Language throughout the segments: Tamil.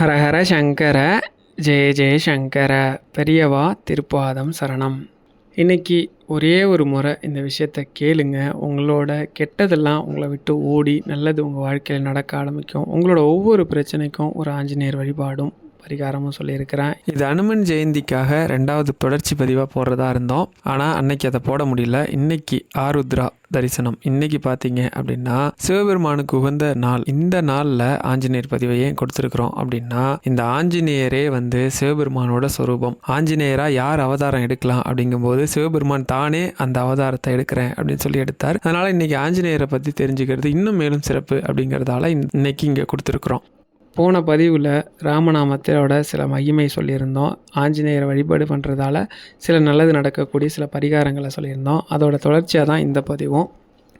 ஹரஹர சங்கர ஜெய ஜெய சங்கர பெரியவா திருப்பாதம் சரணம். இன்றைக்கி ஒரே ஒரு முறை இந்த விஷயத்த கேளுங்க. உங்களோட கெட்டதெல்லாம் உங்களை விட்டு ஓடி நல்லது உங்கள் வாழ்க்கையில் நடக்க ஆரம்பிக்கும். உங்களோட ஒவ்வொரு பிரச்சனைக்கும் ஒரு ஆஞ்சநேயர் வழிபாடும் பரிகாரமும் சொல்லியிருக்கிறேன். இது அனுமன் ஜெயந்திக்காக ரெண்டாவது தொடர்ச்சி பதிவாக போடுறதா இருந்தோம். ஆனால் அன்னைக்கு அதை போட முடியல. இன்னைக்கு ஆருத்ரா தரிசனம். இன்னைக்கு பார்த்தீங்க அப்படின்னா சிவபெருமானுக்கு உகந்த நாள். இந்த நாளில் ஆஞ்சநேயர் பதிவை ஏன் கொடுத்துருக்குறோம் அப்படின்னா இந்த ஆஞ்சநேயரே வந்து சிவபெருமானோட சொரூபம். ஆஞ்சநேயராக யார் அவதாரம் எடுக்கலாம் அப்படிங்கும்போது சிவபெருமான் தானே அந்த அவதாரத்தை எடுக்கிறேன் அப்படின்னு சொல்லி எடுத்தார். அதனால் இன்னைக்கு ஆஞ்சநேயரை பற்றி தெரிஞ்சுக்கிறது இன்னும் மேலும் சிறப்பு அப்படிங்கிறதால இன்னைக்கு இங்கே கொடுத்துருக்குறோம். போன பதிவில் ராமநாமத்தோட சில மகிமை சொல்லியிருந்தோம். ஆஞ்சநேயரை வழிபாடு பண்ணுறதால சில நல்லது நடக்கக்கூடிய சில பரிகாரங்களை சொல்லியிருந்தோம். அதோட தொடர்ச்சியாக தான் இந்த பதிவும்.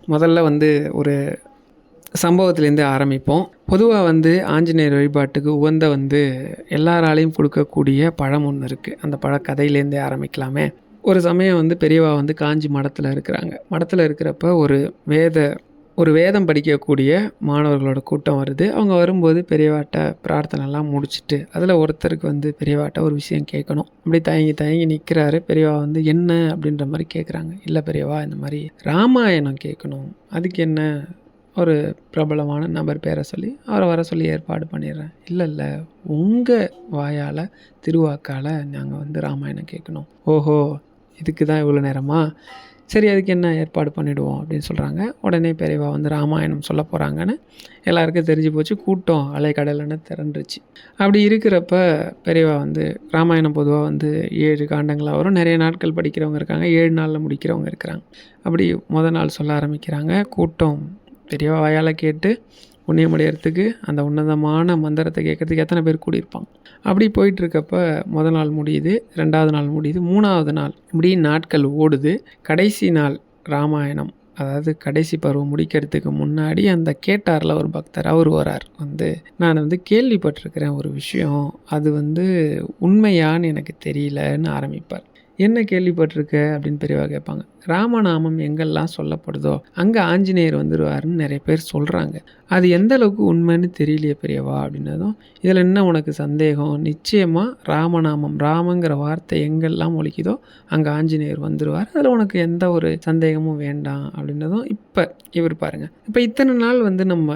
முதல்ல வந்து ஒரு சம்பவத்துலேருந்து ஆரம்பிப்போம். பொதுவாக வந்து ஆஞ்சநேயர் வழிபாட்டுக்கு உகந்த வந்து எல்லாராலையும் கொடுக்கக்கூடிய பழம் ஒன்று இருக்குது அந்த பழ கதையிலேருந்தே ஆரம்பிக்கலாமே. ஒரு சமயம் வந்து பெரியவா வந்து காஞ்சி மடத்தில் இருக்கிறாங்க. மடத்தில் இருக்கிறப்ப ஒரு வேத ஒரு வேதம் படிக்கக்கூடிய மாணவர்களோட கூட்டம் வருது. அவங்க வரும்போது பெரியவாட்ட பிரார்த்தனைலாம் முடிச்சுட்டு அதில் ஒருத்தருக்கு வந்து பெரியவாட்ட ஒரு விஷயம் கேட்கணும். அப்படி தயங்கி தயங்கி நிற்கிறாரு பெரியவா வந்து என்ன? அப்படின்ற மாதிரி கேட்குறாங்க இல்லை பெரியவா இந்த மாதிரி ராமாயணம் கேட்கணும். அதுக்கு என்ன? ஒரு பிரபலமான நபர் பேரை சொல்லி அவரை வர சொல்லி ஏற்பாடு பண்ணிடுறேன். இல்லை இல்லை. உங்கள் வாயால் திருவாக்கால் நாங்கள் வந்து ராமாயணம் கேட்கணும். ஓஹோ. இதுக்கு தான் இவ்வளோ நேரமா? சரி அதுக்கு என்ன ஏற்பாடு பண்ணிவிடுவோம் அப்படின்னு சொல்கிறாங்க உடனே பெரியவா வந்து ராமாயணம் சொல்ல போகிறாங்கன்னு எல்லாருக்கும் தெரிஞ்சு போச்சு. கூட்டம் அலைக்கடலைன்னு திரண்டுருச்சு. அப்படி இருக்கிறப்ப பெரியவா வந்து ராமாயணம் பொதுவாக வந்து ஏழு காண்டங்களாக வரும். நிறைய நாட்கள் படிக்கிறவங்க இருக்காங்க. ஏழு நாளில் முடிக்கிறவங்க இருக்கிறாங்க. அப்படி முத நாள் சொல்ல ஆரம்பிக்கிறாங்க. கூட்டம் பெரியவா வாயால் கேட்டு புண்ணியமடைகிறதுக்கு அந்த உன்னதமான மந்திரத்தை கேட்கறதுக்கு எத்தனை பேர் கூடியிருப்பாங்க? அப்படி போயிட்டுருக்கப்ப முதல் நாள் முடியுது ரெண்டாவது நாள் முடியுது மூணாவது நாள் இப்படி நாட்கள் ஓடுது. கடைசி நாள் ராமாயணம் அதாவது கடைசி பருவம் முடிக்கிறதுக்கு முன்னாடி அந்த கேட்டாரில் ஒரு பக்தர் அவர் வரார். வந்து நான் வந்து கேள்விப்பட்டிருக்கிறேன் ஒரு விஷயம். அது வந்து உண்மையான்னு எனக்கு தெரியலன்னு ஆரம்பிப்பார். என்ன கேள்விப்பட்டிருக்க? அப்படின்னு பெரியவா கேட்பாங்க. ராமநாமம் எங்கெல்லாம் சொல்லப்படுதோ அங்கே ஆஞ்சநேயர் வந்துடுவாருன்னு நிறைய பேர் சொல்கிறாங்க அது எந்த அளவுக்கு உண்மைன்னு தெரியலையே பெரியவா அப்படின்னதும் இதில் என்ன உனக்கு சந்தேகம்? நிச்சயமாக ராமநாமம் ராமங்கிற வார்த்தை எங்கெல்லாம் ஒழிக்குதோ அங்கே ஆஞ்சநேயர் வந்துடுவார் அதில் உனக்கு எந்த ஒரு சந்தேகமும் வேண்டாம் அப்படின்னதும் இப்போ இவர் பாருங்கள் இப்போ இத்தனை நாள் வந்து நம்ம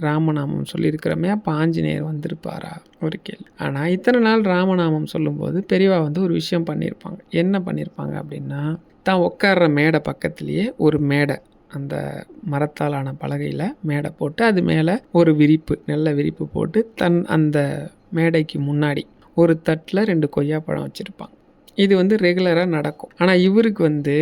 ராமநாமம் சொல்லியிருக்கிறோமே அப்போ ஆஞ்சநேயர் வந்திருப்பாரா? ஒரு கேள்வி. ஆனால் இத்தனை நாள் ராமநாமம் சொல்லும்போது பெரியவா வந்து ஒரு விஷயம் பண்ணியிருப்பாங்க. என்ன பண்ணியிருப்பாங்க அப்படின்னா தான் உட்கார்ற மேடை பக்கத்துலேயே ஒரு மேடை அந்த மரத்தாலான பலகையில் மேடை போட்டு அது மேலே ஒரு விரிப்பு நல்ல விரிப்பு போட்டு தன் அந்த மேடைக்கு முன்னாடி ஒரு தட்டில் ரெண்டு கொய்யாப்பழம் வச்சுருப்பாங்க. இது வந்து ரெகுலராக நடக்கும். ஆனால் இவருக்கு வந்து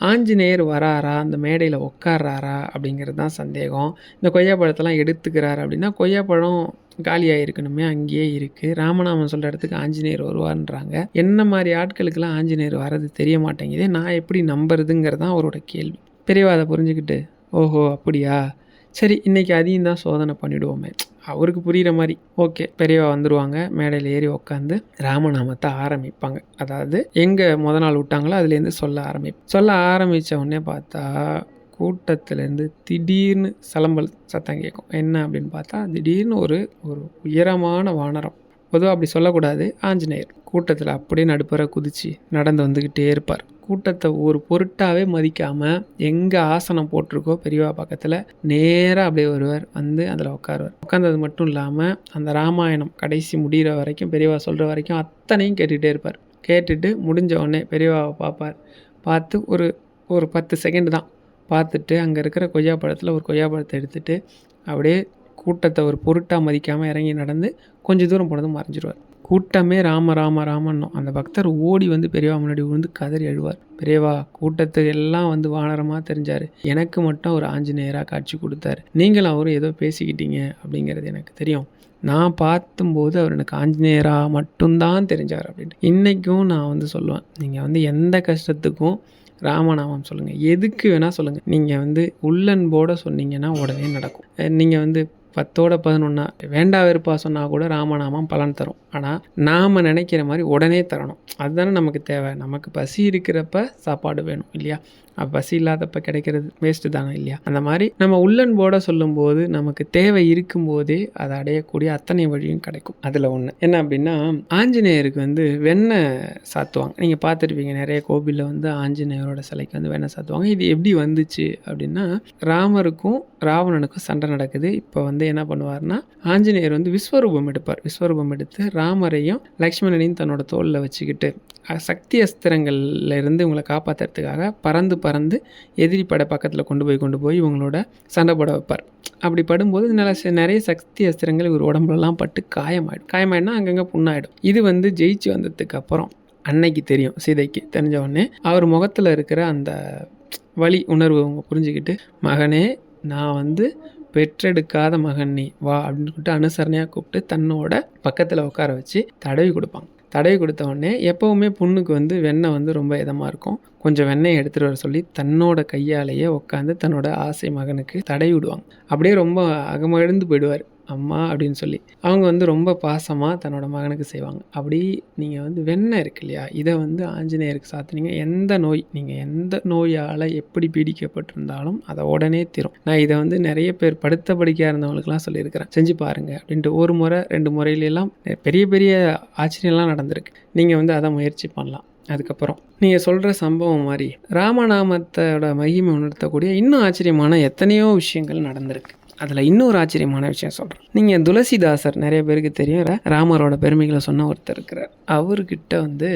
ஆஞ்சநேயர் வராரா? அந்த மேடையில் உட்காராரா அப்படிங்கிறது தான் சந்தேகம். இந்த கொய்யாப்பழத்தெல்லாம் எடுத்துக்கிறாரு அப்படின்னா கொய்யாப்பழம் காலியாக இருக்கணுமே அங்கேயே இருக்குது ராமநாமன் சொல்கிற இடத்துக்கு ஆஞ்சநேயர் வருவார்ன்றாங்க. என்ன மாதிரி ஆட்களுக்கெல்லாம் ஆஞ்சநேயர் வர்றது தெரிய மாட்டேங்குது நான் எப்படி நம்புறதுங்கிறது தான் அவரோட கேள்வி. பெரியவாதை புரிஞ்சுக்கிட்டு? ஓஹோ அப்படியா? சரி இன்றைக்கி அதையும் தான் சோதனை பண்ணிவிடுவோமே அவருக்கு புரிகிற மாதிரி. ஓகே பெரியவா வந்துடுவாங்க மேடையில் ஏறி உட்காந்து ராமநாமத்தை ஆரம்பிப்பாங்க. அதாவது எங்கே முத நாள் விட்டாங்களோ அதுலேருந்து சொல்ல ஆரம்பி சொல்ல ஆரம்பித்த உடனே பார்த்தா கூட்டத்துலேருந்து திடீர்னு சலம்பல் சத்தம் கேட்கும். என்ன அப்படின்னு பார்த்தா திடீர்னு ஒரு ஒரு உயரமான வானரம். பொதுவாக அப்படி சொல்லக்கூடாது. ஆஞ்சநேயர் கூட்டத்தில் அப்படியே நடுப்புற குதித்து நடந்து வந்துக்கிட்டே இருப்பார். கூட்டத்தை ஒரு பொருட்டாகவே மதிக்காமல் எங்கே ஆசனம் போட்டிருக்கோ பெரியவா பக்கத்தில் நேராக அப்படியே வருவார் வந்து அதில் உட்காருவார். உட்காந்தது மட்டும் இல்லாமல் அந்த ராமாயணம் கடைசி முடிகிற வரைக்கும் பெரியவா சொல்கிற வரைக்கும் அத்தனையும் கேட்டுகிட்டே இருப்பார். கேட்டுட்டு முடிஞ்ச உடனே பெரியவாவை பார்ப்பார். பார்த்து ஒரு ஒரு பத்து செகண்ட் தான். பார்த்துட்டு அங்கே இருக்கிற கொய்யாப்பழத்தில் ஒரு கொய்யாப்பழத்தை எடுத்துகிட்டு அப்படியே கூட்டத்தை ஒரு பொருட்டாக மதிக்காமல் இறங்கி நடந்து கொஞ்சம் தூரம் போனதும் மறைஞ்சிடுவார் கூட்டமே ராம ராம ராமன்னும். அந்த பக்தர் ஓடி வந்து பெரியவா முன்னாடி விழுந்து கதறி அழுவார். பெரியவா கூட்டத்துக்கு எல்லாம் வந்து வானரமாக தெரிஞ்சார். எனக்கு மட்டும் ஒரு ஆஞ்சநேயராக காட்சி கொடுத்தாரு. நீங்களும் அவரும் ஏதோ பேசிக்கிட்டீங்க அப்படிங்கிறது எனக்கு தெரியும். நான் பார்த்தும்போது அவர் எனக்கு ஆஞ்சநேயராக மட்டும்தான் தெரிஞ்சார் அப்படின்ட்டு. இன்றைக்கும் நான் வந்து சொல்லுவேன். நீங்கள் வந்து எந்த கஷ்டத்துக்கும் ராமநாமம் சொல்லுங்கள் எதுக்கு வேணால் சொல்லுங்கள் நீங்கள் வந்து உள்ளன்போடு சொன்னீங்கன்னா உடனே நடக்கும். நீங்கள் வந்து பத்தோட பதினொன்னா வேண்டா வெறுப்பா சொன்னால் கூட ராமநாமம் பலன் தரும். ஆனால் நாம் நினைக்கிற மாதிரி உடனே தரணும். அதுதானே நமக்கு தேவை. நமக்கு பசி இருக்கிறப்ப சாப்பாடு வேணும் இல்லையா? பசி இல்லாதப்ப கிடைக்கிறது வேஸ்ட்டு தானே இல்லையா? அந்த மாதிரி நம்ம உள்ளன்போட சொல்லும்போது நமக்கு தேவை இருக்கும்போதே அதை அடையக்கூடிய அத்தனை வழியும் கிடைக்கும். அதில் ஒன்று என்ன அப்படின்னா ஆஞ்சநேயருக்கு வந்து வெண்ணெய் சாத்துவாங்க. நீங்கள் பார்த்துருப்பீங்க நிறைய கோவிலில் வந்து ஆஞ்சநேயரோட சிலைக்கு வந்து வெண்ணெய் சாத்துவாங்க. இது எப்படி வந்துச்சு அப்படின்னா ராமருக்கும் ராவணனுக்கும் சண்டை நடக்குது. இப்போ வந்து என்ன பண்ணுவார்னா ஆஞ்சநேயர் வந்து விஸ்வரூபம் எடுப்பார். விஸ்வரூபம் எடுத்து ராமரையும் லக்ஷ்மணனையும் தன்னோட தோளில் வச்சுக்கிட்டு சக்தி அஸ்திரங்கள்ல இருந்து இவங்களை காப்பாற்றுறதுக்காக பறந்து பறந்து எதிரி படை பக்கத்தில் கொண்டு போய் கொண்டு போய் இவங்களோட சண்டை போட வைப்பார். அப்படி படும்போது நல்ல ச- நிறைய சக்தி அஸ்திரங்கள் இவர் உடம்புலலாம் பட்டு காயமாயிடும். காயமாயிடுனா அங்கங்கே புண்ணாயிடும். இது வந்து ஜெயிச்சு வந்ததுக்கு அப்புறம் அன்னைக்கு தெரியும் சீதைக்கு தெரிஞ்ச உடனே. அவர் முகத்தில் இருக்கிற அந்த வழி உணர்வு அவங்க புரிஞ்சுக்கிட்டு மகனே நான் வந்து பெற்றெடுக்காத மகன் நீ வா அப்படின்னு சொல்லிட்டு அனுசரணையாக கூப்பிட்டு தன்னோட பக்கத்தில் உட்கார வச்சு தடவி கொடுப்பாங்க. தடவி கொடுத்த உடனே எப்போவுமே புண்ணுக்கு வந்து வெண்ணெய் வந்து ரொம்ப இதமாக இருக்கும். கொஞ்சம் வெண்ணெய் எடுத்துகிட்டு வர சொல்லி தன்னோட கையாலேயே உட்காந்து தன்னோட ஆசை மகனுக்கு தடவி விடுவாங்க. அப்படியே ரொம்ப அகமகிழ்ந்து போயிடுவார். அம்மா அப்படின்னு சொல்லி அவங்க வந்து ரொம்ப பாசமாக தன்னோட மகனுக்கு செய்வாங்க. அப்படி நீங்கள் வந்து வெண்ணெய் இருக்கு இல்லையா? இதை வந்து ஆஞ்சநேயருக்கு சாத்தினீங்க. எந்த நோய் நீங்கள் எந்த நோயால் எப்படி பீடிக்கப்பட்டிருந்தாலும் அதை உடனே தீரும். நான் இதை வந்து நிறைய பேர் படுத்த படிக்கையாக இருந்தவங்களுக்குலாம் சொல்லியிருக்கிறேன். செஞ்சு பாருங்கள் அப்படின்ட்டு ஒரு முறை ரெண்டு முறையிலலாம் பெரிய பெரிய ஆச்சரியம்லாம் நடந்திருக்கு. நீங்கள் வந்து அதை முயற்சி பண்ணலாம். அதுக்கப்புறம் நீங்கள் சொல்கிற சம்பவம் மாதிரி ராமநாமத்தோட மகிமை உணர்த்தக்கூடிய இன்னும் ஆச்சரியமான எத்தனையோ விஷயங்கள் நடந்திருக்கு. அதில் இன்னொரு ஆச்சரியமான விஷயம் சொல்கிறேன் நீங்கள் துளசிதாசர் நிறைய பேருக்கு தெரியும். ராமரோட பெருமைகளை சொன்ன ஒருத்தர் இருக்கிறார். அவர்கிட்ட வந்து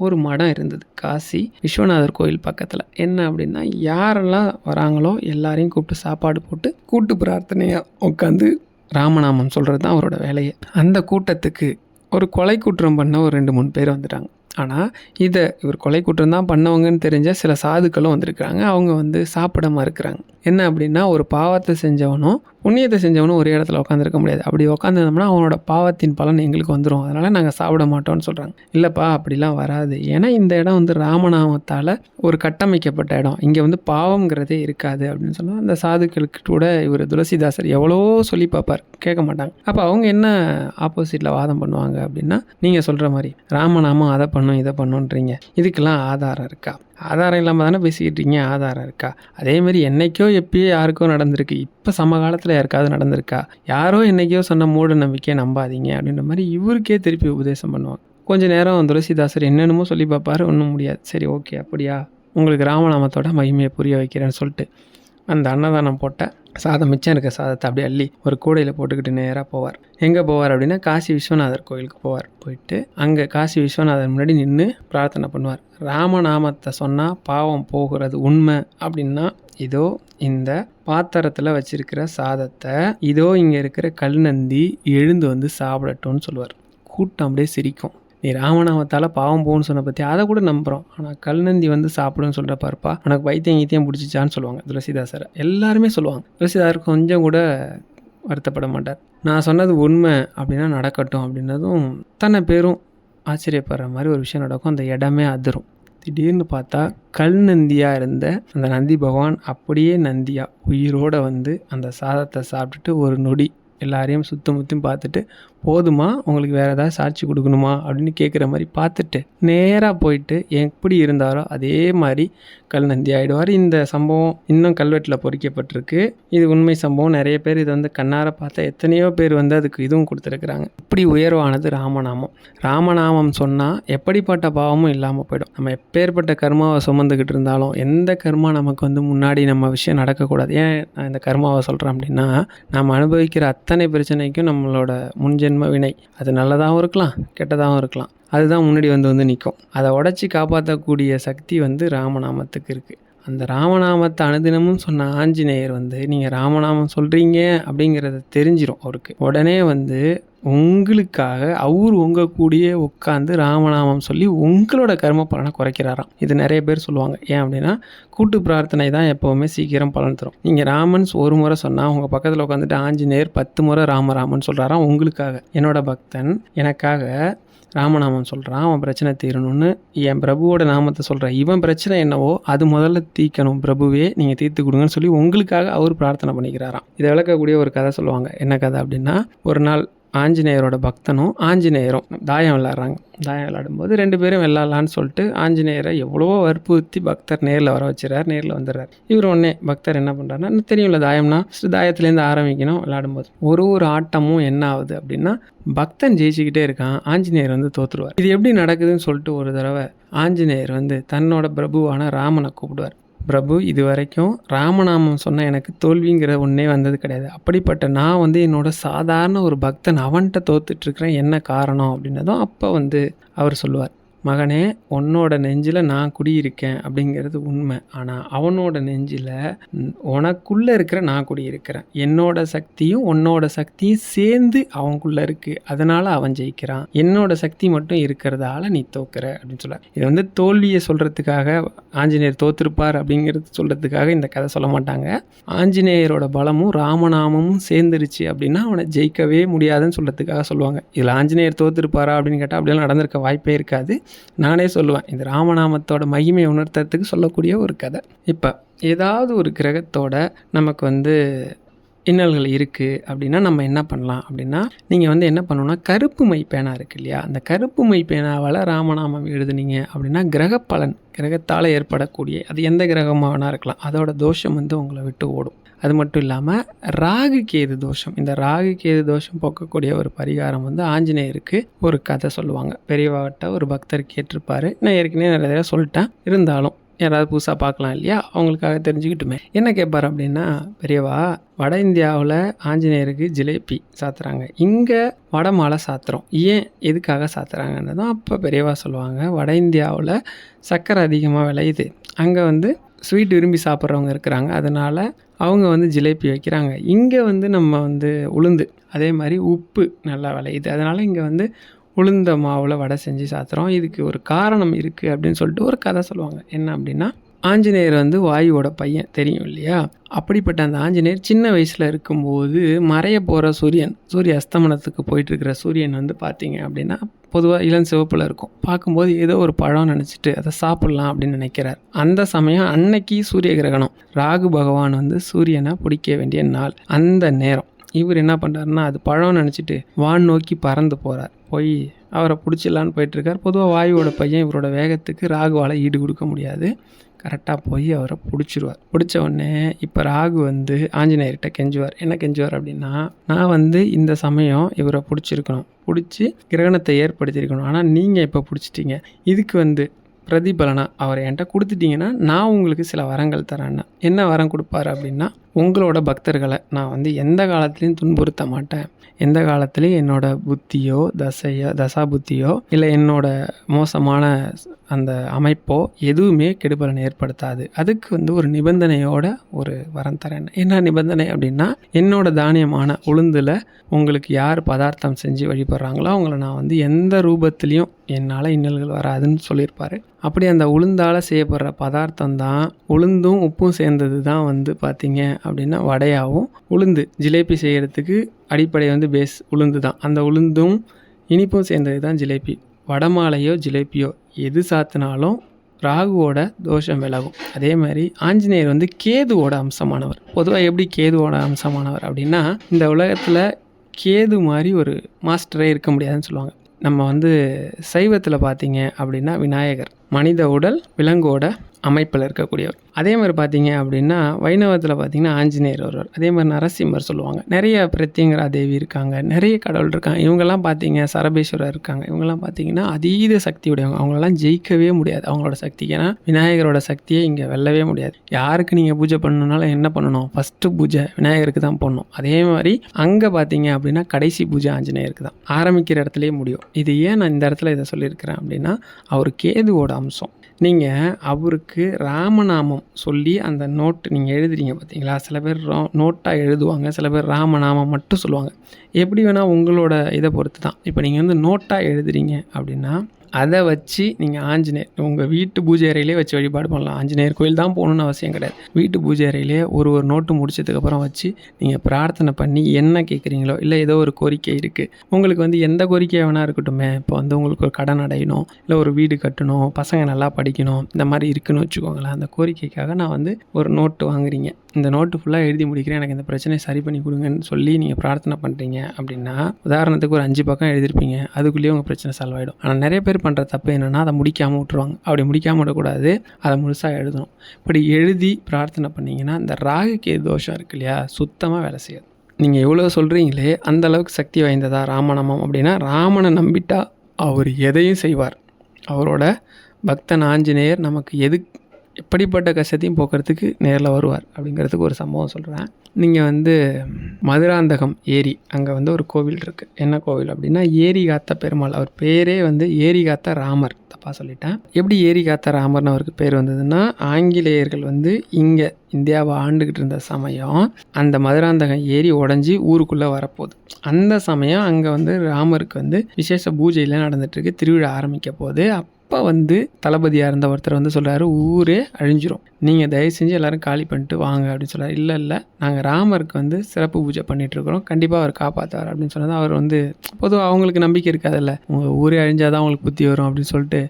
ஒரு மடம் இருந்தது. காசி விஸ்வநாதர் கோயில் பக்கத்தில். என்ன அப்படின்னா யாரெல்லாம் வராங்களோ எல்லாரையும் கூப்பிட்டு சாப்பாடு போட்டு கூட்டு பிரார்த்தனையாக உட்காந்து ராமநாமம் சொல்கிறது தான் அவரோட வேலையை. அந்த கூட்டத்துக்கு ஒரு கொலை குற்றம் பண்ண ஒரு ரெண்டு மூணு பேர் வந்துட்டாங்க. ஆனால் இதை இவர் கொலை குற்றம் தான் பண்ணவங்கன்னு தெரிஞ்ச சில சாதுக்களும் வந்திருக்கிறாங்க. அவங்க வந்து சாப்பிட மறுக்கிறாங்க என்ன அப்படின்னா ஒரு பாவத்தை செஞ்சவனும் புண்ணியத்தை செஞ்சவனும் ஒரு இடத்துல உட்காந்துருக்க முடியாது. அப்படி உட்காந்துருந்தோம்னா அவனோட பாவத்தின் பலன் எங்களுக்கு வந்துடும் அதனால் நாங்கள் சாப்பிட மாட்டோம்னு சொல்கிறாங்க இல்லைப்பா அப்படிலாம் வராது. ஏன்னா இந்த இடம் வந்து ராமநாமத்தால் ஒரு கட்டமைக்கப்பட்ட இடம். இங்கே வந்து பாவங்கிறதே இருக்காது அப்படின்னு சொன்னால் அந்த சாதுக்களுக்கு கூட இவர் துளசிதாசர் எவ்வளோ சொல்லி பார்ப்பார். கேட்க மாட்டாங்க. அப்போ அவங்க என்ன ஆப்போசிட்டில் வாதம் பண்ணுவாங்க அப்படின்னா நீங்கள் சொல்கிற மாதிரி ராமநாமம் அதை பண்ணும் இதை பண்ணுன்றீங்க இதுக்கெல்லாம் ஆதாரம் இருக்கா? ஆதாரம் இல்லாமல் தானே பேசிக்கிட்டு இருக்கீங்க? ஆதாரம் இருக்கா? அதேமாரி என்னைக்கோ எப்பயோ யாருக்கோ நடந்திருக்கு. இப்போ சமகாலத்தில் யாருக்காவது நடந்திருக்கா? யாரோ என்னைக்கோ சொன்ன மூட நம்பிக்கையை நம்பாதீங்க அப்படின்ற மாதிரி இவருக்கே திருப்பி உபதேசம் பண்ணுவாங்க. கொஞ்ச நேரம் துளசிதாசர் என்னென்னமோ சொல்லி பார்ப்பாரு ஒன்றும் முடியாது. சரி ஓகே அப்படியா? உங்களுக்கு ராமநாமத்தோட மகிமையை புரிய வைக்கிறேன்னு சொல்லிட்டு அந்த அன்னதானம் போட்டேன் சாதம் மிச்சம் இருக்க சாதத்தை அப்படியே அள்ளி ஒரு கூடையில் போட்டுக்கிட்டு நேராக போவார். எங்கே போவார் அப்படின்னா காசி விஸ்வநாதர் கோயிலுக்கு போவார். போயிட்டு அங்கே காசி விஸ்வநாதர் முன்னாடி நின்று பிரார்த்தனை பண்ணுவார். ராமநாமத்தை சொன்னால் பாவம் போகிறது உண்மை அப்படின்னா இதோ இந்த பாத்திரத்தில் வச்சிருக்கிற சாதத்தை இதோ இங்கே இருக்கிற கல் நந்தி எழுந்து வந்து சாப்பிடட்டும்னு சொல்லுவார். கூட்டம் அப்படியே சிரிக்கும். நீ ராமநாமத்தால் பாவம் போகும்னு சொன்ன பற்றி அதை கூட நம்புகிறோம் ஆனால் கல்நந்தி வந்து சாப்பிடுன்னு சொல்கிற பார்ப்பா உனக்கு வைத்தியம் கீத்தியம் பிடிச்சிச்சான்னு சொல்லுவாங்க துளசிதாசரை. எல்லாருமே சொல்லுவாங்க. துளசிதாசர் கொஞ்சம் கூட வருத்தப்பட மாட்டார். நான் சொன்னது உண்மை அப்படின்னா நடக்கட்டும் அப்படின்னதும் தன்னை பேரும் ஆச்சரியப்படுற மாதிரி ஒரு விஷயம் நடக்கும். அந்த இடமே அதிரும். திடீர்னு பார்த்தா கல் நந்தியாக இருந்த அந்த நந்தி பகவான் அப்படியே நந்தியாக உயிரோட வந்து அந்த சாதத்தை சாப்பிட்டுட்டு ஒரு நொடி எல்லாரையும் சுத்தம் முத்தும் பார்த்துட்டு போதுமா? உங்களுக்கு வேறு ஏதாவது சாட்சி கொடுக்கணுமா? அப்படின்னு கேட்குற மாதிரி பார்த்துட்டு நேராக போயிட்டு எப்படி இருந்தாரோ அதே மாதிரி கல் நந்தி ஆகிடுவார் இந்த சம்பவம் இன்னும் கல்வெட்டில் பொறிக்கப்பட்டிருக்கு. இது உண்மை சம்பவம். நிறைய பேர் இதை வந்து கண்ணார பார்த்தா எத்தனையோ பேர் வந்து அதுக்கு இதுவும் கொடுத்துருக்குறாங்க. இப்படி உயர்வானது ராமநாமம். ராமநாமம் சொன்னால் எப்படிப்பட்ட பாவமும் இல்லாமல் போயிடும். நம்ம எப்பேற்பட்ட கர்மாவை சுமந்துக்கிட்டு இருந்தாலும் எந்த கர்மா நமக்கு வந்து முன்னாடி நம்ம விஷயம் நடக்கக்கூடாது. ஏன் நான் இந்த கர்மாவை சொல்கிறேன் அப்படின்னா நம்ம அனுபவிக்கிற அத்தனை பிரச்சனைக்கும் நம்மளோட முன்ஜென்ம வினை. அது நல்லதாகவும் இருக்கலாம் கெட்டதாகவும் இருக்கலாம். அதுதான் முன்னாடி வந்து வந்து நிற்கும் அதை உடச்சி காப்பாற்றக்கூடிய சக்தி வந்து ராமநாமத்துக்கு இருக்குது அந்த ராமநாமத்தை அனுதினமும் சொன்ன ஆஞ்சநேயர் வந்து நீங்கள் ராமநாமம் சொல்கிறீங்க அப்படிங்கிறத தெரிஞ்சிடும் அவருக்கு. உடனே வந்து உங்களுக்காக அவர் உங்கள் கூடியே உட்காந்து ராமநாமம் சொல்லி உங்களோட கர்ம பலனை குறைக்கிறாராம். இது நிறைய பேர் சொல்லுவாங்க. ஏன் அப்படின்னா கூட்டு பிரார்த்தனை தான் எப்போவுமே சீக்கிரம் பலன் தரும். நீங்கள் ராமன்ஸ் ஒரு முறை சொன்னால் உங்கள் பக்கத்தில் உட்காந்துட்டு ஆஞ்சநேயர் பத்து முறை ராமராமன் சொல்கிறாராம் உங்களுக்காக. என்னோட பக்தன் எனக்காக ராமநாமம் சொல்கிறான் அவன் பிரச்சனை தீரணும்னு. என் பிரபுவோட நாமத்தை சொல்கிறேன் இவன் பிரச்சனை என்னவோ அது முதல்ல தீக்கணும். பிரபுவே நீங்கள் தீர்த்து கொடுங்கன்னு சொல்லி உங்களுக்காக அவர் பிரார்த்தனை பண்ணிக்கிறாராம். இதை விளக்கக்கூடிய ஒரு கதை சொல்லுவாங்க. என்ன கதை அப்படின்னா ஒரு நாள் ஆஞ்சநேயரோட பக்தனும் ஆஞ்சநேயரும் தாயம் விளாட்றாங்க. தாயம் விளாடும்போது ரெண்டு பேரும் விளாட்லான்னு சொல்லிட்டு ஆஞ்சநேயரை எவ்வளவோ வற்புறுத்தி பக்தர் நேரில் வர வச்சுறாரு நேரில் வந்துடுறாரு. இவர் உடனே பக்தர் என்ன பண்ணுறாருன்னா தெரியும்ல தாயம்னா ஃபஸ்ட்டு தாயத்துலேருந்து ஆரம்பிக்கணும் விளாடும்போது. ஒரு ஒரு ஆட்டமும் என்ன ஆகுது அப்படின்னா பக்தன் ஜெயிச்சுக்கிட்டே இருக்கான் ஆஞ்சநேயர் வந்து தோற்றுருவார் இது எப்படி நடக்குதுன்னு சொல்லிட்டு ஒரு தடவை ஆஞ்சநேயர் வந்து தன்னோட பிரபுவான ராமனை கூப்பிடுவார். பிரபு இது வரைக்கும் ராமநாமம் சொன்ன எனக்கு தோல்விங்கிற ஒன்றே வந்தது கிடையாது. அப்படிப்பட்ட நான் வந்து என்னோட சாதாரண ஒரு பக்தன் அவன்கிட்ட தோத்துட்ருக்கிறேன் என்ன காரணம் அப்படின்னதும் அப்போ வந்து அவர் சொல்லுவார். மகனே உன்னோட நெஞ்சில் நான் குடியிருக்கேன் அப்படிங்கிறது உண்மை. ஆனால் அவனோட நெஞ்சில் உனக்குள்ளே இருக்கிற நான் குடியிருக்கிறேன். என்னோட சக்தியும் உன்னோட சக்தியும் சேர்ந்து அவனுக்குள்ளே இருக்குது அதனால் அவன் ஜெயிக்கிறான். என்னோட சக்தி மட்டும் இருக்கிறதால நீ தோக்குற அப்படின்னு சொல்ல. இது வந்து தோல்வியை சொல்கிறதுக்காக ஆஞ்சநேயர் தோத்திருப்பார் அப்படிங்கிறது சொல்கிறதுக்காக இந்த கதை சொல்ல மாட்டாங்க. ஆஞ்சநேயரோட பலமும் ராமநாமமும் சேர்ந்துருச்சு அப்படின்னா அவனை ஜெயிக்கவே முடியாதுன்னு சொல்கிறதுக்காக சொல்லுவாங்க. இதில் ஆஞ்சநேயர் தோத்திருப்பாரா அப்படின்னு கேட்டால் அப்படியெல்லாம் நடந்திருக்க வாய்ப்பே இருக்காது. நானே சொல்லுவேன் இது ராமநாமத்தோட மகிமையை உணர்த்துறதுக்கு சொல்லக்கூடிய ஒரு கதை. இப்போ ஏதாவது ஒரு கிரகத்தோட நமக்கு வந்து இன்னல்கள் இருக்குது அப்படின்னா நம்ம என்ன பண்ணலாம் அப்படின்னா நீங்கள் வந்து என்ன பண்ணணும்னா கருப்பு மை பேனா இருக்கு இல்லையா? அந்த கருப்பு மை பேனாவால் ராமநாமம் எழுதுனீங்க அப்படின்னா கிரக பலன் கிரகத்தால் ஏற்படக்கூடிய அது எந்த கிரகமாக வேணால் இருக்கலாம் அதோட தோஷம் வந்து உங்களை விட்டு ஓடும். அது மட்டும் இல்லாமல் ராகு கேது தோஷம். இந்த ராகு கேது தோஷம் போக்கக்கூடிய ஒரு பரிகாரம் வந்து ஆஞ்சநேயருக்கு ஒரு கதை சொல்லுவாங்க. பெரியவாட்ட ஒரு பக்தர் கேட்டிருப்பாரு. நான் ஏற்கனவே நிறைய தடவை சொல்லிட்டேன். இருந்தாலும் யாராவது புதுசாக பார்க்கலாம் இல்லையா? அவங்களுக்காக தெரிஞ்சுக்கிட்டுமே. என்ன கேட்பார் அப்படின்னா பெரியவா வட இந்தியாவில் ஆஞ்சநேயருக்கு ஜிலேபி சாத்துறாங்க. இங்கே வடமாலை சாத்துறோம். ஏன் எதுக்காக சாத்துறாங்கன்றதும் அப்போ பெரியவா சொல்லுவாங்க. வட இந்தியாவில் சர்க்கரை அதிகமாக விளையுது. அங்கே வந்து ஸ்வீட் விரும்பி சாப்பிட்றவங்க இருக்கிறாங்க. அதனால் அவங்க வந்து ஜிலேபி வைக்கிறாங்க. இங்கே வந்து நம்ம வந்து உளுந்து அதே மாதிரி உப்பு நல்லா விளையுது. அதனால் இங்கே வந்து உளுந்த மாவில் வடை செஞ்சு சாத்துறோம் இதுக்கு ஒரு காரணம் இருக்குது அப்படின்னு சொல்லிட்டு ஒரு கதை சொல்லுவாங்க. என்ன அப்படின்னா ஆஞ்சநேயர் வந்து வாயுவோட பையன். தெரியும் இல்லையா? அப்படிப்பட்ட அந்த ஆஞ்சநேயர் சின்ன வயசில் இருக்கும்போது மறைய போகிற சூரியன் சூரிய அஸ்தமனத்துக்கு போயிட்டுருக்கிற சூரியன் வந்து பார்த்தீங்க அப்படின்னா பொதுவாக இளம் சிவப்பில் இருக்கும். பார்க்கும்போது ஏதோ ஒரு பழம் நினச்சிட்டு அதை சாப்பிட்லாம் அப்படின்னு நினைக்கிறார். அந்த சமயம் அன்னைக்கு சூரிய கிரகணம். ராகு பகவான் வந்து சூரியனை பிடிக்க வேண்டிய நாள். அந்த நேரம். இவர் என்ன பண்ணுறாருன்னா அது பழம் நினச்சிட்டு வான் நோக்கி பறந்து போகிறார் போய் அவரை பிடிச்சிடலான்னு போயிட்டுருக்கார் பொதுவாக வாயுவோட பையன் இவரோட வேகத்துக்கு ராகுவால் ஈடு கொடுக்க முடியாது. கரெக்டாக போய் அவரை பிடிச்சிருவார். பிடிச்ச உடனே இப்போ ராகு வந்து ஆஞ்சநேயர்கிட்ட கெஞ்சுவார். என்ன கெஞ்சுவார் அப்படின்னா நான் வந்து இந்த சமயம் இவரை பிடிச்சிருக்கணும். பிடிச்சி கிரகணத்தை ஏற்படுத்தியிருக்கணும் ஆனால் நீங்கள் இப்போ பிடிச்சிட்டீங்க. இதுக்கு வந்து பிரதிபலனா அவரை என்கிட்ட கொடுத்துட்டீங்கன்னா நான் உங்களுக்கு சில வரங்கள் தரேன்னா. என்ன வரம் கொடுப்பாரு அப்படின்னா உங்களோட பக்தர்களை நான் வந்து எந்த காலத்துலேயும் துன்புறுத்த மாட்டேன். எந்த காலத்துலேயும் என்னோடய புத்தியோ தசையோ தசா புத்தியோ இல்லை என்னோட மோசமான அந்த அமைப்போ எதுவுமே கெடுபலனை ஏற்படுத்தாது. அதுக்கு வந்து ஒரு நிபந்தனையோட ஒரு வரம் தரேன். என்ன நிபந்தனை அப்படின்னா என்னோட தானியமான உளுந்தில் உங்களுக்கு யார் பதார்த்தம் செஞ்சு வழிபடுறாங்களோ அவங்கள நான் வந்து எந்த ரூபத்துலேயும் என்னால் இன்னல்கள் வராதுன்னு சொல்லியிருப்பாரு. அப்படி அந்த உளுந்தால் செய்யப்படுற பதார்த்தம் தான் உளுந்தும் உப்பும் சேர்ந்தது தான் வந்து பார்த்தீங்க அப்படின்னா வடையாகவும் உளுந்து. ஜிலேபி செய்கிறதுக்கு அடிப்படை வந்து பேஸ் உளுந்து தான். அந்த உளுந்தும் இனிப்பும் சேர்ந்தது தான் ஜிலேபி. வடமாலையோ ஜிலேபியோ எது சாத்தினாலும் ராகுவோட தோஷம் விலகும். அதே மாதிரி ஆஞ்சநேயர் வந்து கேதுவோட அம்சமானவர். பொதுவாக எப்படி கேதுவோட அம்சமானவர் அப்படின்னா இந்த உலகத்தில் கேது மாதிரி ஒரு மாஸ்டரே இருக்க முடியாதுன்னு சொல்லுவாங்க. நம்ம வந்து சைவத்தில் பார்த்தீங்க அப்படின்னா விநாயகர். மனித உடல் விலங்கோட அமைப்பில் இருக்கக்கூடியவர். அதே மாதிரி பார்த்தீங்க அப்படின்னா வைணவத்தில் பார்த்தீங்கன்னா ஆஞ்சநேயர் வருவார் அதே மாதிரி நரசிம்மர் சொல்லுவாங்க. நிறைய பிரத்யங்கரா தேவி இருக்காங்க. நிறைய கடவுள் இருக்காங்க. இவங்கெல்லாம் பார்த்தீங்க சரபேஸ்வரர் இருக்காங்க. இவங்கெல்லாம் பார்த்தீங்கன்னா அதீத சக்தி உடையவங்க. அவங்களெல்லாம் ஜெயிக்கவே முடியாது. அவங்களோட சக்தி. ஏன்னா விநாயகரோட சக்தியை இங்கே வெல்லவே முடியாது. யாருக்கு நீங்கள் பூஜை பண்ணணுனாலும் என்ன பண்ணணும்? ஃபஸ்ட்டு பூஜை விநாயகருக்கு தான் பண்ணணும் அதே மாதிரி அங்கே பார்த்தீங்க அப்படின்னா கடைசி பூஜை ஆஞ்சநேயருக்கு தான். ஆரம்பிக்கிற இடத்துலையே முடியும். இது ஏன் நான் இந்த இடத்துல இதை சொல்லியிருக்கிறேன் அப்படின்னா அவர் கேதுவோட அம்சம். நீங்கள் அவருக்கு ராமநாமம் சொல்லி அந்த நோட் நீங்கள் எழுதுறீங்க பார்த்தீங்களா சில பேர் நோட்டாக எழுதுவாங்க சில பேர் ராமநாமம் மட்டும் சொல்லுவாங்க. எப்படி வேணால் உங்களோட இதை பொறுத்து தான் இப்போ நீங்கள் வந்து நோட்டாக எழுதுறீங்க அப்படின்னா அதை வச்சு நீங்கள் ஆஞ்சநேயர் உங்கள் வீட்டு பூஜை அறையிலே வச்சு வழிபாடு பண்ணலாம். ஆஞ்சநேயர் கோயில் தான் போகணுன்னு அவசியம் கிடையாது. வீட்டு பூஜை அறையிலே ஒரு ஒரு நோட்டு முடிச்சதுக்கப்புறம் வச்சு நீங்கள் பிரார்த்தனை பண்ணி என்ன கேட்குறீங்களோ இல்லை ஏதோ ஒரு கோரிக்கை இருக்குது உங்களுக்கு வந்து எந்த கோரிக்கையாக வேணா இருக்கட்டுமே. இப்போ வந்து உங்களுக்கு ஒரு கடன் அடையணும் இல்லை ஒரு வீடு கட்டணும் பசங்க நல்லா படிக்கணும் இந்த மாதிரி இருக்குன்னு வச்சுக்கோங்களேன். அந்த கோரிக்கைக்காக நான் வந்து ஒரு நோட்டு வாங்குறீங்க. இந்த நோட்டு ஃபுல்லாக எழுதி முடிக்கிறேன். எனக்கு இந்த பிரச்சனையை சரி பண்ணி கொடுங்கன்னு சொல்லி நீங்கள் பிரார்த்தனை பண்ணுறீங்க அப்படின்னா உதாரணத்துக்கு ஒரு அஞ்சு பக்கம் எழுதிருப்பீங்க. அதுக்குள்ளேயே உங்கள் பிரச்சனை சால்வ் ஆகிடும் ஆனால் நிறைய பேர் பண்ணுற தப்பு என்னென்னா அதை முடிக்காமல் விட்ருவாங்க அப்படி முடிக்காமல் விடக்கூடாது. அதை முழுசாக எழுதணும். இப்படி எழுதி பிரார்த்தனை பண்ணிங்கன்னா இந்த ராகுக்கு தோஷம் இருக்கு இல்லையா? சுத்தமாக வேலை செய்யாது. நீங்கள் எவ்வளோ சொல்கிறீங்களே அந்தளவுக்கு சக்தி வாய்ந்ததா ராமநாமம் அப்படின்னா ராமனை நம்பிட்டா அவர் எதையும் செய்வார். அவரோட பக்தன் ஆஞ்சநேயர் நமக்கு எது எப்படிப்பட்ட கஷ்டத்தையும் போக்குறதுக்கு நேரில் வருவார் அப்படிங்கிறதுக்கு ஒரு சம்பவம் சொல்கிறேன் நீங்கள் வந்து மதுராந்தகம் ஏரி அங்கே வந்து ஒரு கோவில் இருக்குது என்ன கோவில் அப்படின்னா ஏரி காத்த பெருமாள். அவர் பேரே வந்து ஏரி காத்த ராமர் தப்பாக சொல்லிட்டேன். எப்படி ஏரி காத்த ராமர்னு அவருக்கு பேர் வந்ததுன்னா ஆங்கிலேயர்கள் வந்து இங்கே இந்தியாவை ஆண்டுக்கிட்டு இருந்த சமயம் அந்த மதுராந்தகம் ஏரி உடஞ்சி ஊருக்குள்ளே வரப்போகுது. அந்த சமயம் அங்கே வந்து ராமருக்கு வந்து விசேஷ பூஜையெல்லாம் நடந்துட்டுருக்கு திருவிழா ஆரம்பிக்க போகுது. அப்போ வந்து தளபதியாக இருந்த ஒருத்தர் வந்து சொல்கிறாரு ஊரே அழிஞ்சிரும். நீங்கள் தயவு செஞ்சு எல்லோரும் காலி பண்ணிட்டு வாங்க அப்படின்னு சொல்கிறார் இல்லை இல்லை. நாங்கள் ராமருக்கு வந்து சிறப்பு பூஜை பண்ணிகிட்ருக்குறோம் கண்டிப்பாக அவர் காப்பாற்றுவார் அப்படின்னு சொன்னது அவர் வந்து பொதுவாக அவங்களுக்கு நம்பிக்கை இருக்காதுல்ல. உங்கள் ஊரே அழிஞ்சால் தான் அவங்களுக்கு புத்தி வரும் அப்படின்னு சொல்லிட்டு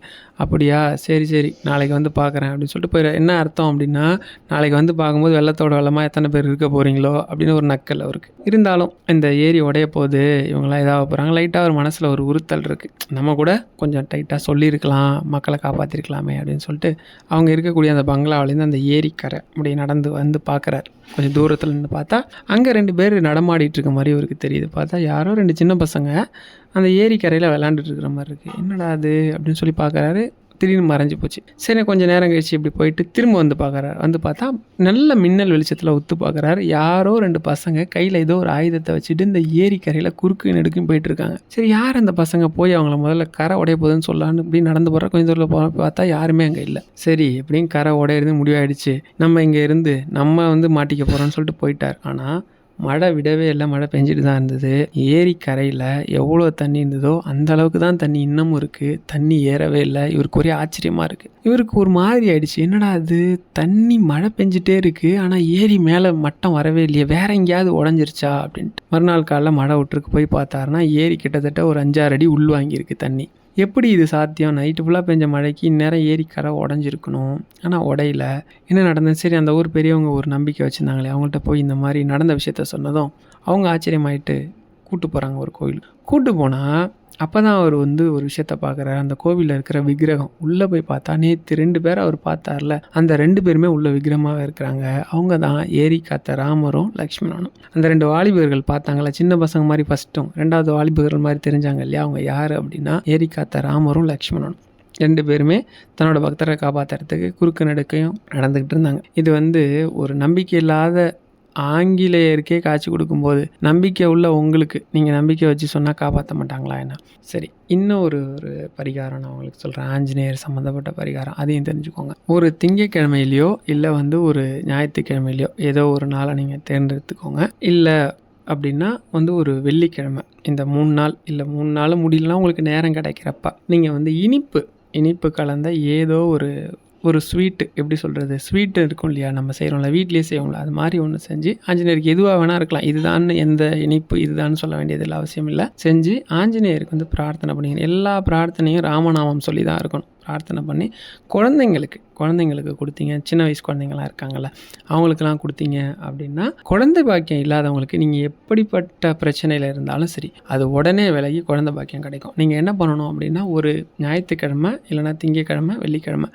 அப்படியா? சரி சரி. நாளைக்கு வந்து பார்க்குறேன் அப்படின்னு சொல்லிட்டு போயிட என்ன அர்த்தம் அப்படின்னா நாளைக்கு வந்து பார்க்கும்போது வெள்ளத்தோட வெள்ளமாக எத்தனை பேர் இருக்க போகிறீங்களோ அப்படின்னு ஒரு நக்கல் அவருக்கு. இருந்தாலும் இந்த ஏரி உடைய போது இவங்களாம் இதாக போகிறாங்க லைட்டாக ஒரு மனசில் ஒரு உறுத்தல் இருக்குது நம்ம கூட கொஞ்சம் டைட்டாக சொல்லியிருக்கலாம். மக்களை காப்பாற்றிருக்கலாமே அப்படின்னு சொல்லிட்டு அவங்க இருக்கக்கூடிய அந்த பங்களாவிலேருந்து அந்த ஏரிக்கரை அப்படி நடந்து வந்து பார்க்குறாரு. கொஞ்சம் தூரத்தில் நின்று பார்த்தா அங்கே ரெண்டு பேர் நடமாடிட்டு இருக்க மாதிரி இவருக்கு தெரியுது. பார்த்தா யாரோ ரெண்டு சின்ன பசங்க அந்த ஏரிக்கரையில் விளாண்டுட்டு இருக்கிற மாதிரி இருக்குது என்னடா அது அப்படின்னு சொல்லி பார்க்குறாரு. திடீர்னு மறைஞ்சு போச்சு. சரி கொஞ்சம் நேரம் கழிச்சு இப்படி போயிட்டு திரும்ப வந்து பார்க்குறாரு. வந்து பார்த்தா நல்ல மின்னல் வெளிச்சத்தில் ஒத்து பார்க்குறாரு. யாரோ ரெண்டு பசங்க கையில் ஏதோ ஒரு ஆயுதத்தை வச்சுட்டு இந்த ஏரிக்கரையில் குறுக்கு நெடுக்கும் போயிட்டு இருக்காங்க. சரி யார் அந்த பசங்க? போய் அவங்கள முதல்ல கரை உடைய போகுதுன்னு சொல்லலான்னு இப்படி நடந்து போகிற கொஞ்சம் தூரம் போ பார்த்தா யாருமே அங்கே இல்லை. சரி எப்படியும் கரை உடையிறது முடிவாயிடுச்சு. நம்ம இங்கே இருந்து நம்ம வந்து மாட்டிக்க போகிறோம்னு சொல்லிட்டு போயிட்டார். ஆனால் மழை விடவே இல்லை. மழை பெஞ்சிட்டு தான் இருந்தது. ஏரி கரையில் எவ்வளோ தண்ணி இருந்ததோ அந்த அளவுக்கு தான் தண்ணி இன்னமும் இருக்குது தண்ணி ஏறவே இல்லை. இவருக்கு ஒரே ஆச்சரியமாக இருக்குது இவருக்கு ஒரு மாதிரி ஆயிடுச்சு. என்னடா அது தண்ணி மழை பெஞ்சிட்டே இருக்குது ஆனால் ஏரி மேலே மட்டம் வரவே இல்லையே. வேற எங்கேயாவது உடஞ்சிருச்சா அப்படின்ட்டு. மறுநாள் காலைல மழை விட்டுருக்கு. போய் பார்த்தாருன்னா ஏரி கிட்டத்தட்ட ஒரு அஞ்சாறு அடி உள் வாங்கியிருக்கு தண்ணி. எப்படி இது சாத்தியம்? நைட்டு ஃபுல்லாக பெஞ்ச மழைக்கு இந்நேரம் ஏரிக்கரை உடஞ்சிருக்கணும். ஆனால் உடையில. என்ன நடந்தது? சரி அந்த ஊர் பெரியவங்க ஒரு நம்பிக்கை வச்சுருந்தாங்களே அவங்கள்ட்ட போய் இந்த மாதிரி நடந்த விஷயத்த சொன்னதும் அவங்க ஆச்சரியமாயிட்டு கூட்டு போகிறாங்க ஒரு கோயில் கூட்டு போனால் அப்போ தான் அவர் வந்து ஒரு விஷயத்த பார்க்குறாரு. அந்த கோவிலில் இருக்கிற விக்கிரகம் உள்ளே போய் பார்த்தா நேற்று ரெண்டு பேர் அவர் பார்த்தார்ல. அந்த ரெண்டு பேருமே உள்ள விக்கிரமாக இருக்கிறாங்க. அவங்க தான் ஏரி காத்த ராமரும் லக்ஷ்மணனும். அந்த ரெண்டு வாலிபர்கள் பார்த்தாங்களா சின்ன பசங்க மாதிரி ஃபஸ்ட்டும் ரெண்டாவது வாலிபர்கள் மாதிரி தெரிஞ்சாங்க இல்லையா? அவங்க யார் அப்படின்னா ஏரி காத்த ராமரும் லக்ஷ்மணனும். ரெண்டு பேருமே தன்னோட பக்தரை காப்பாற்றுறதுக்கு குறுக்கு நடுக்கையும் நடந்துக்கிட்டு இருந்தாங்க. இது வந்து ஒரு நம்பிக்கை இல்லாத ஆங்கிலேயருக்கே காட்சி கொடுக்கும்போது நம்பிக்கை உள்ள உங்களுக்கு நீங்கள் நம்பிக்கை வச்சு சொன்னால் காப்பாற்ற மாட்டாங்களா என்ன? சரி இன்னும் ஒரு ஒரு பரிகாரம் நான் உங்களுக்கு சொல்கிறேன் ஆஞ்சநேயர் சம்மந்தப்பட்ட பரிகாரம். அதையும் தெரிஞ்சுக்கோங்க. ஒரு திங்கக்கிழமையிலையோ இல்லை வந்து ஒரு ஞாயிற்றுக்கிழமையிலையோ ஏதோ ஒரு நாளை நீங்கள் தேர்ந்தெடுத்துக்கோங்க. இல்லை அப்படின்னா வந்து ஒரு வெள்ளிக்கிழமை. இந்த மூணு நாள் இல்லை மூணு நாள் முடியலனா உங்களுக்கு நேரம் கிடைக்கிறப்ப நீங்கள் வந்து இனிப்பு இனிப்பு கலந்த ஏதோ ஒரு ஒரு ஸ்வீட்டு எப்படி சொல்கிறது ஸ்வீட்டு இருக்கும் இல்லையா? நம்ம செய்கிறோம்ல வீட்லேயே செய்வோம்ல அது மாதிரி ஒன்று செஞ்சு ஆஞ்சநேயருக்கு எதுவாக வேணால் இருக்கலாம். இதுதான் எந்த இனிப்பு இதுதான் சொல்ல வேண்டியதில் அவசியம் இல்லை. செஞ்சு ஆஞ்சநேயருக்கு வந்து பிரார்த்தனை பண்ணிக்கணும். எல்லா பிரார்த்தனையும் ராமநாமம் சொல்லி தான் இருக்கணும். பிரார்த்தனை பண்ணி குழந்தைங்களுக்கு குழந்தைங்களுக்கு கொடுத்தீங்க. சின்ன வயசு குழந்தைங்களாம் இருக்காங்கள்ல அவங்களுக்கெல்லாம் கொடுத்தீங்க அப்படின்னா குழந்தை பாக்கியம் இல்லாதவங்களுக்கு நீங்கள் எப்படிப்பட்ட பிரச்சனையில் இருந்தாலும் சரி அது உடனே விலகி குழந்தை பாக்கியம் கிடைக்கும். நீங்கள் என்ன பண்ணணும் அப்படின்னா ஒரு ஞாயிற்றுக்கிழமை இல்லைனா திங்கக்கிழமை வெள்ளிக்கிழமை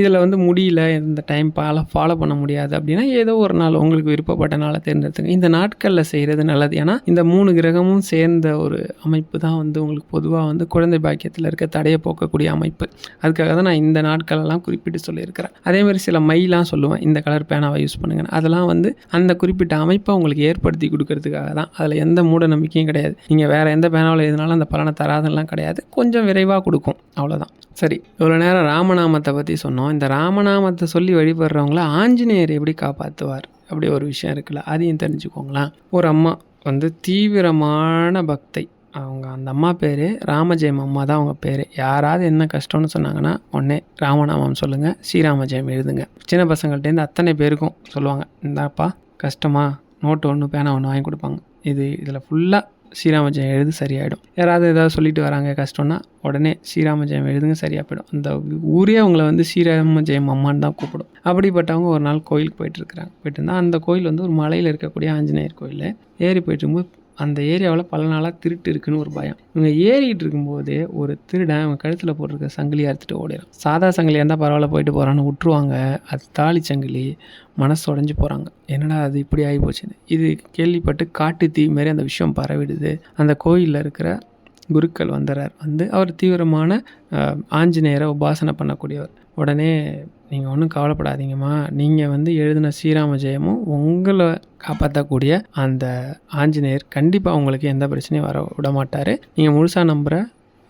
இதில் வந்து முடியல இந்த டைம் ஃபாலோ ஃபாலோ பண்ண முடியாது அப்படின்னா ஏதோ ஒரு நாள் உங்களுக்கு விருப்பப்பட்ட நாளை தேர்ந்தெடுத்துங்க. இந்த நாட்களில் செய்கிறது நல்லது. ஏன்னா இந்த மூணு கிரகமும் சேர்ந்த ஒரு அமைப்பு தான் வந்து உங்களுக்கு பொதுவாக வந்து குழந்தை பாக்கியத்தில் இருக்க தடையை போக்கக்கூடிய அமைப்பு. அது அதுக்காக தான் நான் இந்த நாட்களெல்லாம் குறிப்பிட்டு சொல்லியிருக்கிறேன். அதே மாதிரி சில மைலாம் சொல்லுவேன் இந்த கலர் பேனாவை யூஸ் பண்ணுங்க அதெல்லாம் வந்து அந்த குறிப்பிட்ட அமைப்பை உங்களுக்கு ஏற்படுத்தி கொடுக்கறதுக்காக தான். அதில் எந்த மூட நம்பிக்கையும் கிடையாது. நீங்கள் வேறு எந்த பேனாவில் எதுனாலும் அந்த பலனை தராதெல்லாம் கிடையாது. கொஞ்சம் விரைவாக கொடுக்கும். அவ்வளோதான். சரி இவ்வளோ நேரம் ராமநாமத்தை பற்றி சொன்னோம். இந்த ராமநாமத்தை சொல்லி வழிபடுறவங்கள ஆஞ்சநேயர் எப்படி காப்பாற்றுவார்? அப்படி ஒரு விஷயம் இருக்குல்ல அதையும் தெரிஞ்சுக்கோங்களேன். ஒரு அம்மா வந்து தீவிரமான பக்தை. அவங்க அந்த அம்மா பேர் ராமஜெயம் அம்மா தான் அவங்க பேர். யாராவது என்ன கஷ்டம்னு சொன்னாங்கன்னா உடனே ராமநாமம் சொல்லுங்கள் ஸ்ரீராமஜெயம் எழுதுங்க. சின்ன பசங்கள்ட்டேருந்து அத்தனை பேருக்கும் சொல்லுவாங்க இந்தாப்பா கஷ்டமா நோட்டு ஒன்று பேனா ஒன்று வாங்கி கொடுப்பாங்க. இது இதில் ஃபுல்லாக ஸ்ரீராமஜெயம் எழுது சரியாயிடும். யாராவது ஏதாவது சொல்லிட்டு வராங்க கஷ்டம்னா உடனே ஸ்ரீராமஜெயம் எழுதுங்க சரியாக போயிடும். அந்த ஊரே அவங்கள வந்து ஸ்ரீராமஜெயம் அம்மான்னு தான் கூப்பிடும். அப்படிப்பட்டவங்க ஒரு நாள் கோயிலுக்கு போயிட்டு இருக்கிறாங்க. போயிட்டு இருந்தால் அந்த கோயில் வந்து ஒரு மலையில் இருக்கக்கூடிய ஆஞ்சநேயர் கோயில். ஏறி போயிட்டு இருக்கும்போது அந்த ஏரியாவில் பல நாளாக திருட்டு இருக்குன்னு ஒரு பயம். இவங்க ஏறிக்கிட்டு இருக்கும்போது ஒரு திருடன் அவங்க கழுத்தில் போட்டிருக்க சங்கிலியை அறுத்துட்டு ஓடிடும் சாதா சங்கிலியாக இருந்தால் பரவாயில்ல போயிட்டு போகிறான்னு விட்டுருவாங்க. அது தாலி சங்கிலி மனசு உடஞ்சி போகிறாங்க என்னடா அது இப்படி ஆகி போச்சுன்னு. இது கேள்விப்பட்டு காட்டு தீ மாரி அந்த விஷயம் பரவிடுது. அந்த கோயிலில் இருக்கிற குருக்கள் வந்துடுறார் வந்து அவர் தீவிரமான ஆஞ்சநேயரை உபாசனை பண்ணக்கூடியவர். உடனே நீங்கள் ஒன்றும் கவலைப்படாதீங்கம்மா. நீங்கள் வந்து எழுதின ஸ்ரீராம ஜெயமும் உங்களை காப்பாற்றக்கூடிய அந்த ஆஞ்சநேயர் கண்டிப்பாக உங்களுக்கு எந்த பிரச்சனையும் வர விட மாட்டார் நீங்கள் முழுசாக நம்புகிற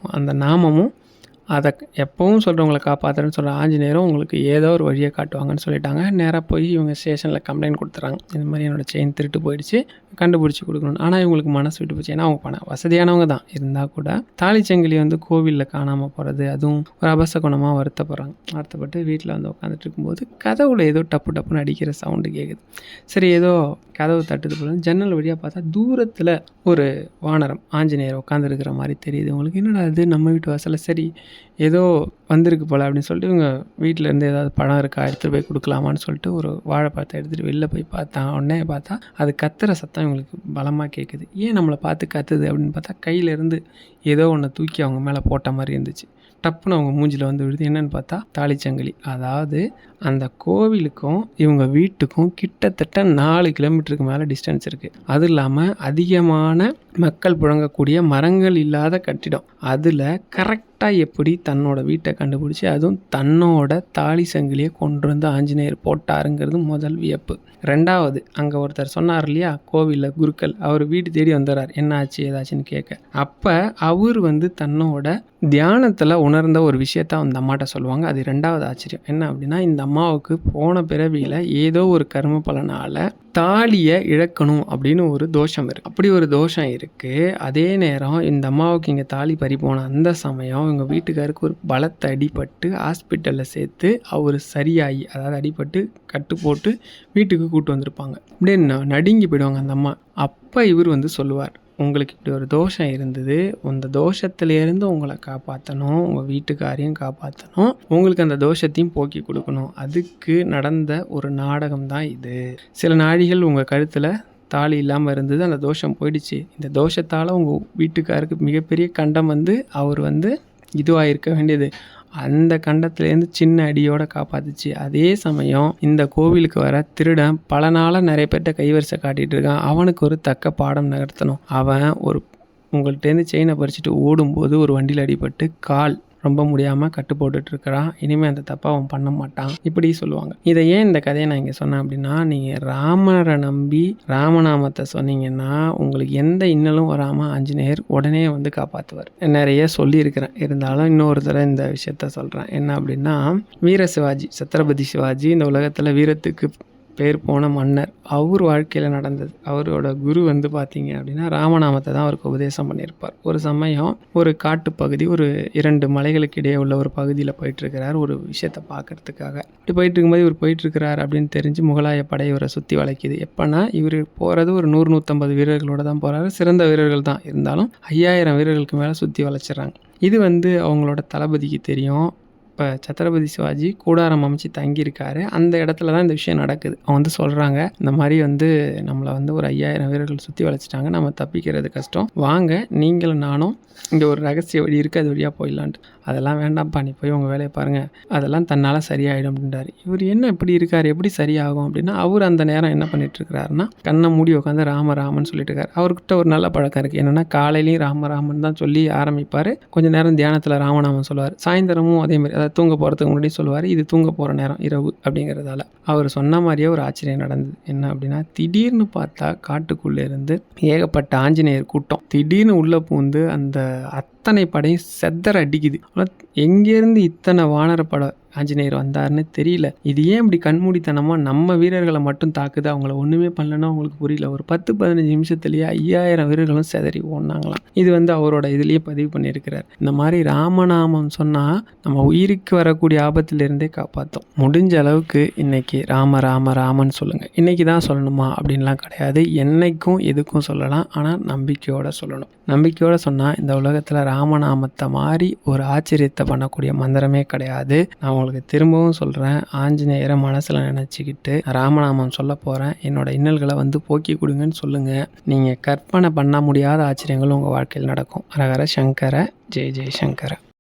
அந்த நாமமும் அதை எப்பவும் சொல்கிறவங்கள காப்பாற்றுறேன்னு சொல்கிற ஆஞ்சநேயரும் உங்களுக்கு ஏதோ ஒரு வழியை காட்டுவாங்கன்னு சொல்லிட்டாங்க. நேராக போய் இவங்க ஸ்டேஷனில் கம்ப்ளைண்ட் கொடுத்துறாங்க. இந்த மாதிரி என்னோடய செயின் திருட்டு போயிடுச்சு. கண்டுபிடிச்சி கொடுக்கணும் ஆனால் இவங்களுக்கு மனசு விட்டு போச்சு. ஏன்னா அவங்க பணம் வசதியானவங்க தான். இருந்தால் கூட தாலிச்சங்கிலி வந்து கோவிலில் காணாமல் போகிறது அதுவும் ஒரு அபசகுணமாக வருத்தப்படுறாங்க. வருத்தப்பட்டு வீட்டில் வந்து உட்காந்துட்டு இருக்கும்போது கதவுல ஏதோ டப்பு டப்புன்னு அடிக்கிற சவுண்டு கேட்குது சரி ஏதோ கதவு தட்டுது போல ஜன்னல் வழியாக பார்த்தா தூரத்தில் ஒரு வானரம் ஆஞ்சநேயர் உட்காந்துருக்கிற மாதிரி தெரியுது. உங்களுக்கு என்னடா இது? நம்ம வீட்டு வாசலில் சரி ஏதோ வந்திருக்கு போல் அப்படின்னு சொல்லிட்டு இவங்க வீட்டில் இருந்து ஏதாவது பழம் இருக்கா எடுத்துகிட்டு போய் கொடுக்கலாமான்னு சொல்லிட்டு ஒரு வாழைப்பழத்தை எடுத்துகிட்டு வெளில போய் பார்த்தா உடனே பார்த்தா அது கத்துற சத்தம் இவங்களுக்கு பலமாக கேட்குது ஏன் நம்மளை பார்த்து கத்துது அப்படின்னு பார்த்தா கையிலேருந்து ஏதோ ஒன்று தூக்கி அவங்க மேலே போட்ட மாதிரி இருந்துச்சு. டப்புன்னு அவங்க மூஞ்சில் வந்து விழுது. என்னன்னு பார்த்தா தாலிச்சங்கிலி அதாவது அந்த கோவிலுக்கும் இவங்க வீட்டுக்கும் கிட்டத்தட்ட நாலு கிலோமீட்டருக்கு மேலே டிஸ்டன்ஸ் இருக்குது அது இல்லாமல் அதிகமான மக்கள் புழங்கக்கூடிய மரங்கள் இல்லாத கட்டிடம். அதில் கரெக்ட் கரெக்டாக எப்படி தன்னோட வீட்டை கண்டுபிடிச்சி அதுவும் தன்னோட தாலி சங்கிலியை கொண்டு வந்து ஆஞ்சநேயர் போட்டாருங்கிறது முதல் வியப்பு. ரெண்டாவது அங்கே ஒருத்தர் சொன்னார் இல்லையா? கோவிலில் குருக்கள் அவர் வீடு தேடி வந்துடுறார் என்ன ஆச்சு ஏதாச்சுன்னு கேட்க. அப்போ அவர் வந்து தன்னோட தியானத்தில் உணர்ந்த ஒரு விஷயத்த அந்த அம்மாட்ட சொல்லுவாங்க. அது ரெண்டாவது ஆச்சரியம். என்ன அப்படின்னா இந்த அம்மாவுக்கு போன பிறவியில் ஏதோ ஒரு கர்ம பலனால் தாலியை இழக்கணும் அப்படின்னு ஒரு தோஷம் இருக்குது அப்படி ஒரு தோஷம் இருக்குது அதே நேரம் இந்த அம்மாவுக்கு இங்கே தாலி பறி போன அந்த சமயம் இவங்க வீட்டுக்காருக்கு ஒரு பலத்தை அடிபட்டு ஹாஸ்பிட்டலில் சேர்த்து அவர் சரியாகி அதாவது அடிபட்டு கட்டு போட்டு வீட்டுக்கு கூப்பிட்டு வந்திருப்பாங்க. அப்படியே ந- நடுங்கி போயிடுவாங்க அந்த அம்மா. அப்போ இவர் வந்து சொல்லுவார் உங்களுக்கு இப்படி ஒரு தோஷம் இருந்தது அந்த தோஷத்துலேருந்து உங்களை காப்பாற்றணும் உங்கள் வீட்டுக்காரையும் காப்பாற்றணும் உங்களுக்கு அந்த தோஷத்தையும் போக்கி கொடுக்கணும். அதுக்கு நடந்த ஒரு நாடகம் தான் இது. சில நாழிகள் உங்கள் கழுத்தில் தாலி இல்லாமல் இருந்தது அந்த தோஷம் போயிடுச்சு. இந்த தோஷத்தால் உங்கள் வீட்டுக்காருக்கு மிகப்பெரிய கண்டம் வந்து அவர் வந்து இதுவாக இருக்க வேண்டியது. அந்த கண்டத்துலேருந்து சின்ன அடியோட காப்பாத்துச்சு. அதே சமயம் இந்த கோவிலுக்கு வர திருடன் பல நாளாக நிறைய பேர்கிட்ட கைவரிசை காட்டிட்டு இருக்கான். அவனுக்கு ஒரு தக்க பாடம் நகர்த்தணும். அவன் ஒரு உங்கள்கிட்டேருந்து செயினை பறிச்சுட்டு ஓடும்போது ஒரு வண்டியில் அடிபட்டு கால் ரொம்ப முடியாமல் கட்டு போட்டுட்டு இருக்கிறான் இனிமேல் அந்த தப்பை அவன் பண்ண மாட்டான். இப்படி சொல்லுவாங்க. இதை ஏன் இந்த கதையை நான் இங்கே சொன்னேன் அப்படின்னா நீங்கள் ராமரை நம்பி ராமநாமத்தை சொன்னீங்கன்னா உங்களுக்கு எந்த இன்னலும் வராமல் ஆஞ்சநேயர் உடனே வந்து காப்பாற்றுவார் நிறைய சொல்லியிருக்கிறேன். இருந்தாலும் இன்னொரு தடவை இந்த விஷயத்த சொல்கிறேன் என்ன அப்படின்னா வீர சிவாஜி சத்ரபதி சிவாஜி இந்த உலகத்தில் வீரத்துக்கு பேர் போன மன்னர். அவர் வாழ்க்கையில் நடந்தது. அவரோட குரு வந்து பார்த்தீங்க அப்படின்னா ராமநாமத்தை தான் அவருக்கு உபதேசம் பண்ணியிருப்பார். ஒரு சமயம் ஒரு காட்டுப்பகுதி ஒரு இரண்டு மலைகளுக்கு இடையே உள்ள ஒரு பகுதியில் போயிட்டுருக்கிறார் ஒரு விஷயத்தை பார்க்கறதுக்காக இப்படி போயிட்டு இருக்கும்போது இவர் போயிட்டுருக்கிறார் அப்படின்னு தெரிஞ்சு முகலாய படை இவரை சுற்றி வளைக்குது. எப்போனா இவர் போகிறது ஒரு நூறு நூற்றம்பது வீரர்களோடு தான் போகிறாரு சிறந்த வீரர்கள் தான் இருந்தாலும் ஐயாயிரம் வீரர்களுக்கு மேலே சுற்றி வளைச்சிட்றாங்க. இது வந்து அவங்களோட தளபதிக்கு தெரியும். இப்போ சத்ரபதி சிவாஜி கூடாரம் அமைச்சு தங்கியிருக்காரு. அந்த இடத்துல தான் இந்த விஷயம் நடக்குது. அவங்க வந்து சொல்கிறாங்க இந்த மாதிரி வந்து நம்மளை வந்து ஒரு ஐயாயிரம் வீரர்கள் சுற்றி வளைச்சிட்டாங்க நம்ம தப்பிக்கிறது கஷ்டம். வாங்க நீங்களும் நானும் இங்கே ஒரு ரகசிய வழி இருக்குது அது வழியாக போயிடலான்ட்டு. அதெல்லாம் வேண்டாம்ப்பா நீ போய் உங்கள் வேலையை பாருங்கள் அதெல்லாம் தன்னால் சரியாயிடும் அப்படின்றாரு. இவர் என்ன இப்படி இருக்கார்? எப்படி சரியாகும் அப்படின்னா அவர் அந்த நேரம் என்ன பண்ணிட்டுருக்கிறாருன்னா கண்ணை மூடி உட்காந்து ராம ராமன் சொல்லிட்டு இருக்காரு. அவர்கிட்ட ஒரு நல்ல பழக்கம் இருக்குது என்னென்னா காலையிலையும் ராம ராமன் தான் சொல்லி ஆரம்பிப்பார். கொஞ்ச நேரம் தியானத்தில் ராமநாமன் சொல்லுவார். சாயந்தரமும் அதே மாதிரி. தூங்க போகிறதுக்கு முன்னாடி சொல்லுவார் இது தூங்க போகிற நேரம் இரவு அப்படிங்கிறதால. அவர் சொன்ன மாதிரியே ஒரு ஆச்சரியம் நடந்தது. என்ன அப்படின்னா திடீர்னு பார்த்தா காட்டுக்குள்ளே இருந்து ஏகப்பட்ட ஆஞ்சநேயர் கூட்டம். திடீர்னு உள்ளே பூந்து அந்த அத்தனை படையும் செத்தர் அடிக்குது. ஆனால் எங்கேருந்து இத்தனை வானர படம் ஆஞ்சநேயர் வந்தாருன்னு தெரியல. இது ஏன் இப்படி கண்மூடித்தனமாக நம்ம வீரர்களை மட்டும் தாக்குது? அவங்கள ஒன்றுமே பண்ணலன்னா அவங்களுக்கு புரியல. ஒரு பத்து பதினஞ்சு நிமிஷத்துலேயே ஐயாயிரம் வீரர்களும் செதறி ஓடினாங்களாம். இது வந்து அவரோட இதுலேயே பதிவு பண்ணியிருக்கிறார். இந்த மாதிரி ராமநாமம் சொன்னால் நம்ம உயிருக்கு வரக்கூடிய ஆபத்திலிருந்தே காப்பாற்றும் முடிஞ்ச அளவுக்கு இன்னைக்கு ராம ராம ராமன் சொல்லுங்கள் இன்னைக்கு தான் சொல்லணுமா? அப்படின்லாம் கிடையாது. என்னைக்கும் எதுக்கும் சொல்லலாம். ஆனால் நம்பிக்கையோடு சொல்லணும். நம்பிக்கையோட சொன்னால் இந்த உலகத்தில் ராமநாமத்தை மாதிரி ஒரு ஆச்சரியத்தை பண்ணக்கூடிய மந்திரமே கிடையாது. நான் உங்களுக்கு திரும்பவும் சொல்கிறேன் ஆஞ்சநேயரை மனசில் நினச்சிக்கிட்டு ராமநாமம் சொல்ல போகிறேன் என்னோட இன்னல்களை வந்து போக்கி கொடுங்கன்னு சொல்லுங்கள் நீங்கள் கற்பனை பண்ண முடியாத ஆச்சரியங்களும் உங்கள் வாழ்க்கையில் நடக்கும். ரகர சங்கர ஜெய் ஜெய் சங்கர.